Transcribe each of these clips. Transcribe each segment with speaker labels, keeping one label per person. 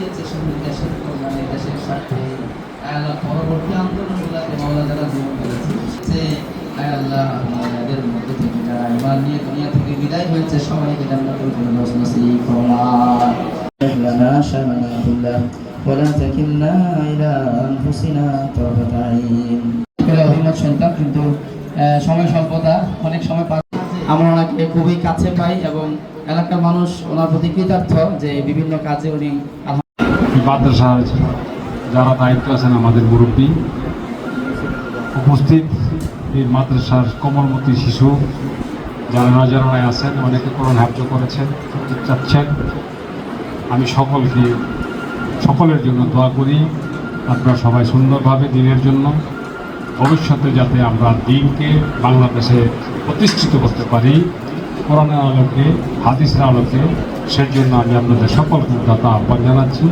Speaker 1: দিয়েছে দেশের কল্যাণে দেশের স্বার্থে আল্লাহ পরবর্তী মাওলা যারা জীবন করেছে সে আল্লাহ মাওলাদের মধ্যে থেকে যারা নিয়ে দুনিয়া থেকে বিদায় হয়েছে সবাইকে لنا ولا تكلنا إلى أنفسنا عين কিন্তু সময় স্বল্পতা অনেক সময় পার আমরা ওনাকে খুবই কাছে পাই এবং এলাকার মানুষ ওনার প্রতি কৃতার্থ যে বিভিন্ন কাজে উনি
Speaker 2: মাদ্রাসার যারা দায়িত্ব আছেন আমাদের মুরব্বী। উপস্থিত এই মাদ্রাসার কোমলমতি শিশু, যারা নজরানায় আছেন, অনেকে করোন হার্য করেছেন চাচ্ছেন, আমি সকলকে, সকলের জন্য দোয়া করি, আপনারা সবাই সুন্দরভাবে দিনের জন্য, ভবিষ্যতে যাতে আমরা দিনকে বাংলাদেশে প্রতিষ্ঠিত করতে পারি, কোরআনের আলোকে, হাদিসের আলোকে, সেজন্য আমি আপনাদের সকলকে দাতা আহ্বান জানাচ্ছি।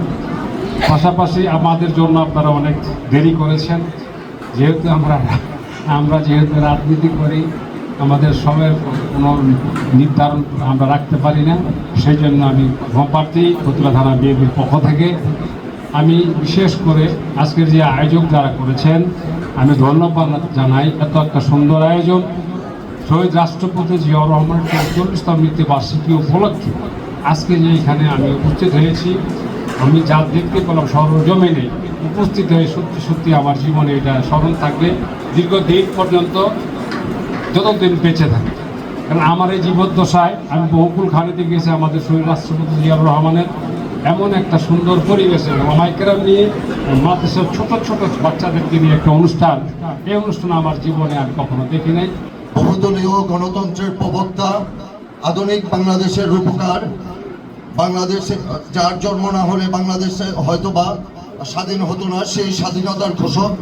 Speaker 2: পাশাপাশি আমাদের জন্য আপনারা অনেক দেরি করেছেন। যেহেতু আমরা আমরা যেহেতু রাজনীতি করি, আমাদের সময়ের কোনো নির্ধারণ আমরা রাখতে পারি না। সেই জন্য আমি ভোমপ্রার্থী ফতুলা থানা বিএপির পক্ষ থেকে আমি বিশেষ করে আজকের যে আয়োজক যারা করেছেন, আমি ধন্যবাদ জানাই। এত একটা সুন্দর আয়োজন। শহীদ রাষ্ট্রপতি জিয়াউর রহমানের চৌচল্লিশতম মৃত্যুবার্ষিকী উপলক্ষে আজকে যে এখানে আমি উপস্থিত হয়েছি আমি যা দেখতে পেলাম সরজমিনে উপস্থিত হয়ে সত্যি সত্যি আমার জীবনে এটা স্মরণ থাকবে। দীর্ঘদিন পর্যন্ত যতদিন বেঁচে থাকে। কারণ আমার এই জীবদ্দশায় আমি বহুকুল খানিতে গেছি আমাদের শহীদ রাষ্ট্রপতি জিয়াউর রহমানের এমন একটা সুন্দর পরিবেশে মাইকেরাম নিয়ে মাদ্রাসার ছোট ছোট বাচ্চাদেরকে নিয়ে একটা অনুষ্ঠান। এই অনুষ্ঠান আমার জীবনে আমি কখনো দেখি নাই।
Speaker 3: বহুদলীয় গণতন্ত্রের প্রবক্তা, আধুনিক বাংলাদেশের রূপকার বাংলাদেশে যার জন্ম না হলে বাংলাদেশে হয়তোবা স্বাধীন হতো না সেই স্বাধীনতার ঘোষক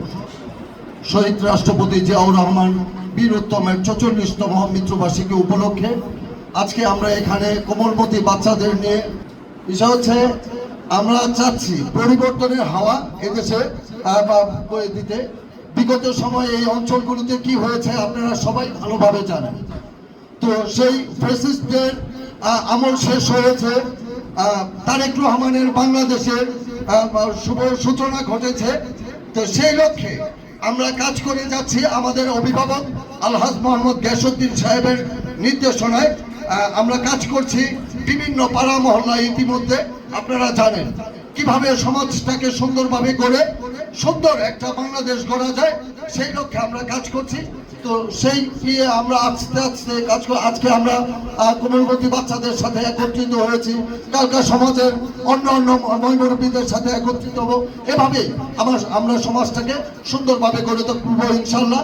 Speaker 3: শহীদ রাষ্ট্রপতি জিয়াউর রহমান বীরোত্তমের চচল্লিশতম মৃত্যুবার্ষিকী উপলক্ষে আজকে আমরা এখানে কোমলমতি বাচ্চাদের নিয়ে বিষয় হচ্ছে আমরা চাচ্ছি পরিবর্তনের হাওয়া এদেশে বা দিতে। বিগত সময়ে এই অঞ্চলগুলিতে কি হয়েছে আপনারা সবাই ভালোভাবে জানেন। তো সেই ফেসিস্টদের আহ, আমল শেষ হয়েছে। তারেক রহমানের বাংলাদেশের আহ, শুভ সূচনা ঘটেছে। তো সেই লক্ষ্যে আমরা কাজ করে যাচ্ছি আমাদের অভিভাবক আলহাজ মোহাম্মদ গ্যাসুদ্দিন সাহেবের নির্দেশনায়। আমরা কাজ করছি বিভিন্ন পাড়া মহল্লা ইতিমধ্যে। আপনারা জানেন কীভাবে সমাজটাকে সুন্দরভাবে গড়ে সুন্দর একটা বাংলাদেশ গড়া যায় সেই লক্ষ্যে আমরা কাজ করছি। তো সেই ফিয়ে আমরা আস্তে আস্তে কাজ করে, আজকে আমরা কোমলবতী বাচ্চাদের সাথে একত্রিত হয়েছি। কালকা সমাজের অন্য অন্য মহিমরূপীদের সাথে একত্রিত হব। এভাবেই আমার, আমরা সমাজটাকে সুন্দরভাবে গড়ে তুলবো ইনশাল্লাহ